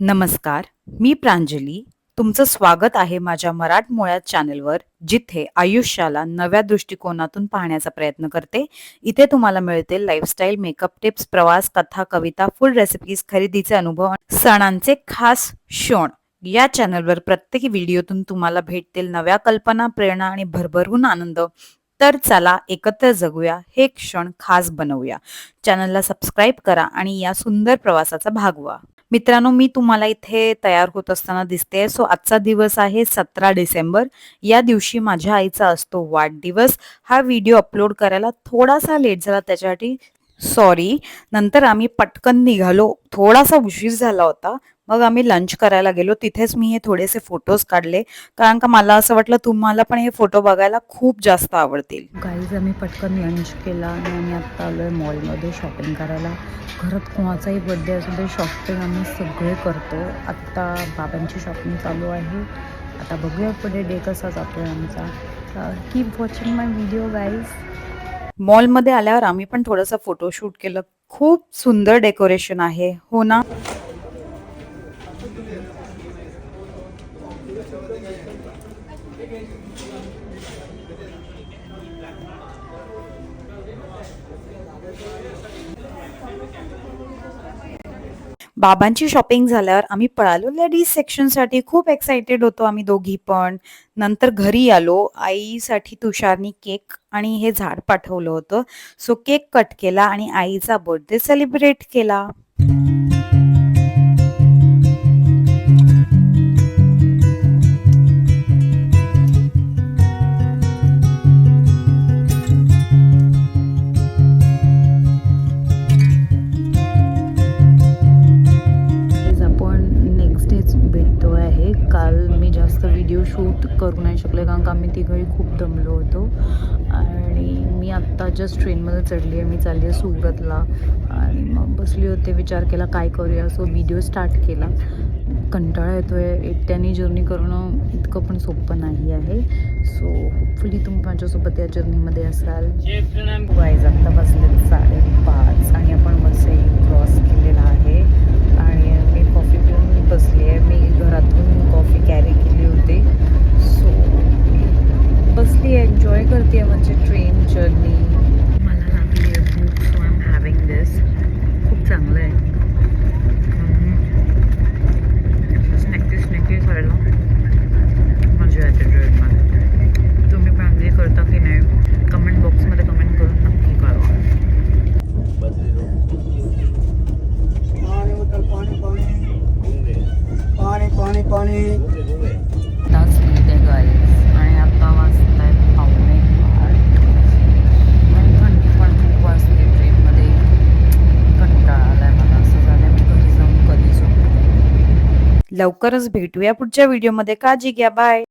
नमस्कार मी प्रांजली. तुमचं स्वागत आहे माझ्या मराठमोळ्या चॅनलवर जिथे आयुष्याला नव्या दृष्टिकोनातून पाहण्याचा प्रयत्न करते. इथे तुम्हाला मिळतील लाईफस्टाईल मेकअप टिप्स प्रवास कथा कविता फुल रेसिपीज खरेदीचे अनुभव सणांचे खास क्षण. या चॅनलवर प्रत्येक व्हिडिओतून तुम्हाला भेटतील नव्या कल्पना प्रेरणा आणि भरभरून आनंद. तर चला एकत्र जगूया हे क्षण खास बनवूया. चॅनलला सबस्क्राईब करा आणि या सुंदर प्रवासाचा भाग व्हा. मित्रांनो मी तुम्हाला इथे तयार होत असताना दिसते सो आजचा दिवस आहे सतरा डिसेंबर. या दिवशी माझ्या आईचा असतो वाढदिवस. हा व्हिडिओ अपलोड करायला थोडासा लेट झाला त्याच्यासाठी सॉरी. नंतर आम्ही पटकन निघालो. थोडासा उशीर झाला होता. मग आम्ही लंच करायला गेलो. तिथेच मी हे थोडेसे फोटोज काढले. कारण का मला असं वाटलं तुम्हाला पण हे फोटो बघायला खूप जास्त आवडतील. गाईज आम्ही पटकन लंच केला आणि आम्ही आत्ता आलो आहे मॉलमध्ये शॉपिंग करायला. घरात कोणाचाही बड्डे असू दे शॉपिंग आम्ही सगळे करतो. आत्ता बाबांची शॉपिंग चालू आहे. आता बघूया पुढे डे कसा जातो आहे आमचा keep watching my video guys मॉलमध्ये आल्यावर आम्ही पण थोडंसं फोटोशूट केलं. खूप सुंदर डेकोरेशन आहे. हो ना? बाबांची शॉपिंग झाल्यावर आम्ही पळालो लेडीज सेक्शनसाठी खूप एक्साइटेड होतो आम्ही दोघी पण. नंतर घरी आलो. आईसाठी तुषारनी केक आणि हे झाड पाठवलं होतं. सो केक कट केला आणि आईचा बर्थडे सेलिब्रेट केला. व्हिडिओ शूट करू नाही शकले कारण का आम्ही तिघही खूप दमलो होतो. आणि मी आत्ता जस्ट ट्रेनमध्ये चढली आहे मी चालली आहे सुरतला. आणि मग बसली होते विचार केला काय करूया? सो व्हिडिओ स्टार्ट केला. कंटाळा येतो आहे एकट्याने जर्नी करणं इतकं पण सोपं नाही आहे. सो होपफुली तुम्ही माझ्यासोबत या जर्नीमध्ये असाल. वाईज आत्ता वाजले साडेपाच आणि आपण वसई क्रॉस केलेला आहे आणि मी कॉफी पिऊन बसली आहे मी घरातून कॉफी कॅरी केली होती सो आहे एन्जॉय करते म्हणजे ट्रेन जर्नी मला लागली आहे भूक so I am having this खूप चांगलं आहे. स्नॅक्टी स्नॅक्टी खायला मजा येते ट्रेनमध्ये तुम्ही पण करता की नाही कमेंट बॉक्समध्ये कमेंट करून नक्की कळवा पानी उतर पानी पानी पानी पानी पानी तास मिळते गाईज आणि आता वाजत आहेत पावणे आठ आणि थंडी पण खूप वाजते ट्रेनमध्ये कंटाळा आलाय मला असं झालं मी घरी जाऊन कधी झोपते लवकरच भेटूया पुढच्या व्हिडिओमध्ये. काळजी घ्या बाय.